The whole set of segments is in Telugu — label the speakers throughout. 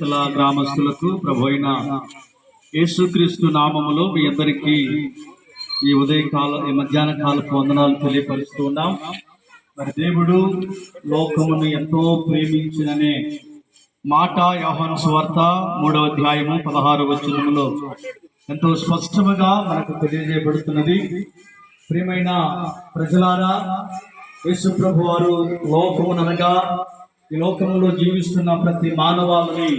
Speaker 1: చుట్టుపక్కల గ్రామస్తులకు ప్రభు అయిన యేసుక్రీస్తు నామములో మీ అందరికీ ఈ ఉదయకాల ఈ మధ్యాహ్న కాలపు వందనాలు తెలియపరుస్తూ ఉన్నాం. మరి దేవుడు లోకమును ఎంతో ప్రేమించిననే మాట యోహన సువార్త మూడవ అధ్యాయము పదహారు వచనములో ఎంతో స్పష్టముగా మనకు తెలియజేయబడుతున్నది. ప్రియమైన ప్రజలారా యేసు ప్రభు వారు లోకమునగా ఈ లోకంలో జీవిస్తున్న ప్రతి మానవాళిని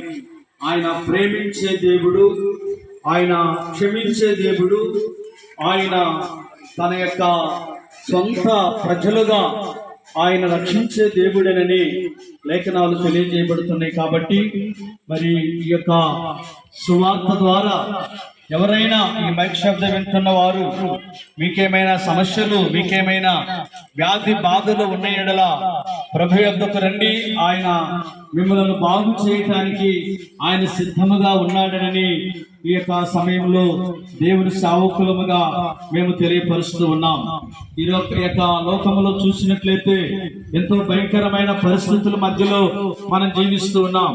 Speaker 1: ఆయన ప్రేమించే దేవుడు ఆయన క్షమించే దేవుడు ఆయన తన యొక్క సొంత ప్రజలుగా ఆయన రక్షించే దేవుడనని లేఖనాలు తెలియజేయబడుతున్నాయి కాబట్టి మరి ఈ యొక్క సువార్త ద్వారా ఎవరైనా ఈ మైక్ శబ్దం వింటున్న వారు మీకేమైనా సమస్యలు మీకేమైనా వ్యాధి బాధలు ఉన్న ఎడల ప్రభు యొద్దకు రండి. ఆయన మిమ్మల్ని బాగు చేయటానికి ఆయన సిద్ధముగా ఉన్నాడనని ఈ యొక్క సమయంలో దేవుని సావుకులముగా మేము తెలియపరుస్తూ ఉన్నాం. ఈ ఈ యొక్క లోకములో చూసినట్లయితే ఎంతో భయంకరమైన పరిస్థితుల మధ్యలో మనం జీవిస్తూ ఉన్నాం.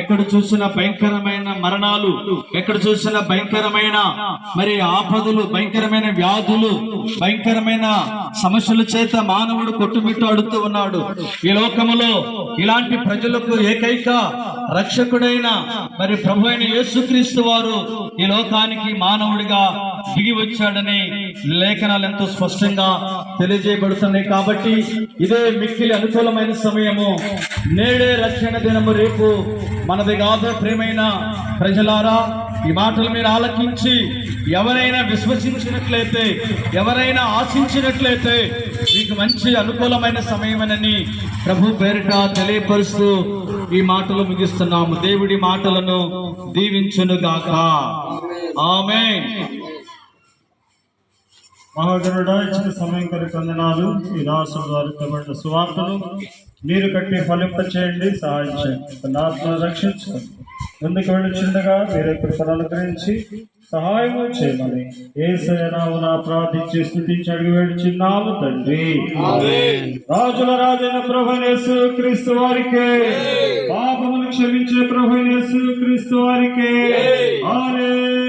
Speaker 1: ఎక్కడ చూసిన భయంకరమైన మరణాలు ఎక్కడ చూసిన భయంకరమైన మరి ఆపదలు భయంకరమైన వ్యాధులు భయంకరమైన సమస్యల చేత మానవుడు కొట్టుమిట్టు అడుగుతూ ఉన్నాడు. ఈ లోకములో ఇలాంటి ప్రజలకు ఏకైక రక్షకుడైన మరి ప్రభు అయిన యేసుక్రీస్తు వారు ఈ లోకానికి మానవుడిగా దిగి వచ్చాడని లేఖనాలు ఎంతో స్పష్టంగా తెలియజేయబడుతున్నాయి. కాబట్టి ఇదే మిక్కిలి అనుకూలమైన సమయము. నేడే రక్షణ దినము రేపు మనది కాదు ప్రేమైన ప్రజలారా ఈ మాటలు మీరు ఆలకించి ఎవరైనా విశ్వసించినట్లయితే ఎవరైనా ఆశించినట్లయితే మీకు మంచి అనుకూలమైన సమయమనని ప్రభు పేరిట తెలియపరుస్తూ ఈ మాటలు ముగిస్తున్నాము. దేవుడి మాటలను దీవించునుగాక ఆమె
Speaker 2: మహాగణుడా ఇచ్చిన సమయం కొరకు వందనాలు. ఈ రాష్ట్రం ద్వారా ఇవ్వబడిన సువార్తను మీరు కట్టి ఫలింప చేయండి. సహాయం చేయండి రక్షించుకోండి. ముందుకు వెళ్ళుచుండగా మీరే కృపను అనుగ్రహించి సహాయము చేయమని. ఏ సయనామున ప్రార్థించి స్థుతించి అడిగి వేడుచున్నాము తండ్రి. రాజుల రాజైన ప్రభునేసు క్రీస్తు వారికే. పాపమును క్షమించే ప్రభునేసు క్రీస్తు వారికే. హల్లెలూయా